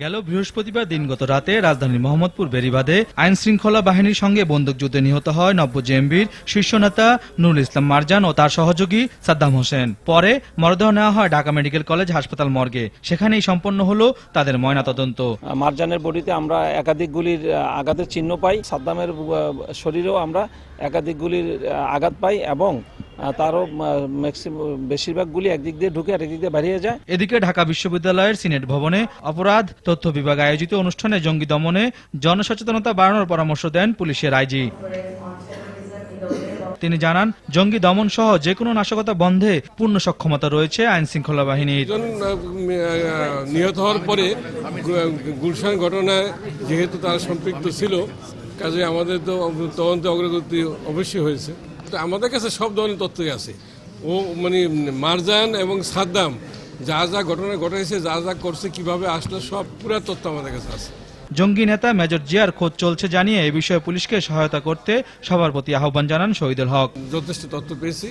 গেল বৃহস্পতিবার দিনগত রাতে রাজধানীর মোহাম্মদপুর বেরিবাদে আইন শৃঙ্খলা বাহিনীর সঙ্গে বন্দুকযুদ্ধে নিহত হয় নব্য জেএমবির শীর্ষ নেতা নুরুল ইসলাম মারজান ও তার সহযোগী সাদ্দাম হোসেন। পরে মরদেহ নেওয়া হয় ঢাকা মেডিকেল কলেজ হাসপাতাল মর্গে। সেখানেই সম্পন্ন হলো তাদের ময়নাতদন্ত। মারজানের বডিতে আমরা একাধিক গুলির আঘাতের চিহ্ন পাই। সাদ্দামের শরীরেও আমরা একাধিক গুলির আঘাত পাই এবং তারও ম্যাক্সিমাম বেশিরভাগ গুলি একদিক দিয়ে ঢুকে আরেক দিক দিয়ে বেরিয়ে যায়। এদিকে ঢাকা বিশ্ববিদ্যালয়ের সিনেট ভবনে অপরাধ তথ্য বিভাগ আয়োজিত অনুষ্ঠানে জঙ্গি দমনে জনসচেতনতা বাড়ানোর পরামর্শ দেন পুলিশের আইজি। তিনি জানান জঙ্গি দমন সহ যে কোনো নাশকতা বন্ধে পূর্ণ সক্ষমতা রয়েছে আইন শৃঙ্খলা বাহিনীর। নিহত হওয়ার পরে গুলশান ঘটনায় যেহেতু তারা সম্পৃক্ত ছিল কাজে আমাদের তো তদন্তে অগ্রগতি অবশ্যই হয়েছে। আমাদের কাছে সব ধরনের তথ্যই আছে। ও মানে মারজান এবং সাদ্দাম যা যা ঘটনা ঘটেছে যা যা করছে কীভাবে আসলো সব পুরো তথ্য আমাদের কাছে আছে। জঙ্গি নেতা মেজর জিয়ার খোঁজ চলছে জানিয়ে এ বিষয়ে পুলিশকে সহায়তা করতে সবার প্রতি আহ্বান জানান শহীদুল হক। যথেষ্ট তথ্য পেয়েছি।